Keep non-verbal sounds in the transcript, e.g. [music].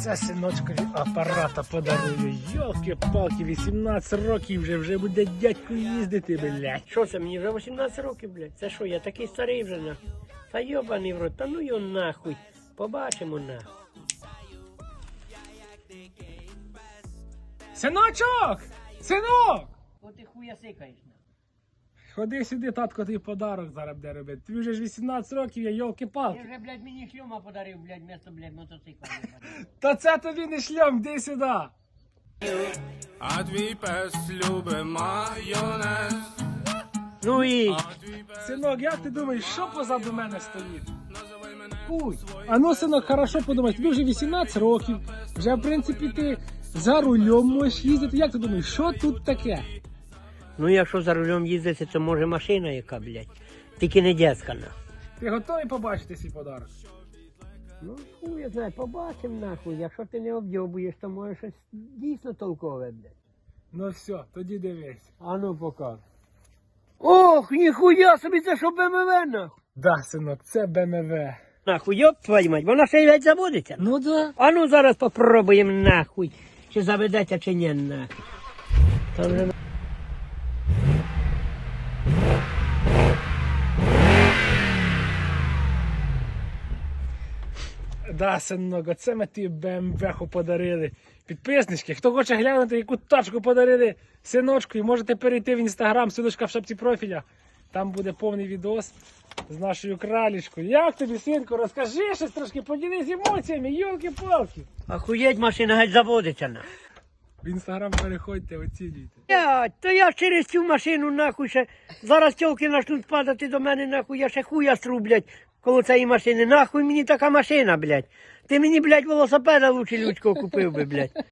Це синочкові апарата подарую. Йолки-палки, 18 років вже, вже буде дядько їздити, блядь. Що це мені вже 18 років, блядь? Це що, я такий старий вже нахуй. Та йобаний в рот, та ну його нахуй. Побачимо нахуй. Синочок! Синок! От ти хуя сикаєш нахуй. Ходи сюди, татко, твій подарок зараз буде робити. Тобі вже ж 18 років, я Ти йолки-палки. вже, блядь, мені шльома подарив, блядь, вместо, блядь, мотоцикла. [laughs] Та це тобі не шльом, йди сюди. А твій пес любить майонез. Ну і А твій пес Синок, як ти думаєш, що позаду мене стоїть? називай мене. А ну, синок, хорошо подумай, тобі вже 18 років, вже в принципі ти за рулем можеш їздити. Як ти думаєш, що тут таке? Ну, якщо за рулем їздити, то може машина яка, блядь. Тільки не дядька, нахуй. Ти готовий побачити свій подарок? Ну, хуй я знаю, побачимо нахуй. Якщо ти не обдьобуєш, то може щось дійсно толкове, блядь. Ну все, тоді дивись. А ну покажи. Ох, ніхуя собі це що БМВ, нахуй. Да, синок, це БМВ. Нахуй, йоп твою мать, вона ще й геть заводиться. Ну да. А ну зараз попробуємо нахуй. Чи заведеться, чи ні нахуй. Там же... Да, синок, оце ми тобі БМВ подарили. Підписнички, хто хоче глянути, яку тачку подарили синочку, і можете перейти в інстаграм, синочка в шапці профіля. Там буде повний відос з нашою кралічкою. Як тобі, синку, розкажи щось трошки, поділись емоціями, йолки-палки. Охуєть, машина геть заводиться нахуй. В інстаграм переходьте, оцінюйте. Блядь, то я через цю машину нахуй ще. Зараз тілки почнуть падати до мене нахуй, я ще хуя струблять коло цієї машини. Нахуй мені така машина, блядь. Ти мені, блядь, велосипеда лучше людського купив би, блядь.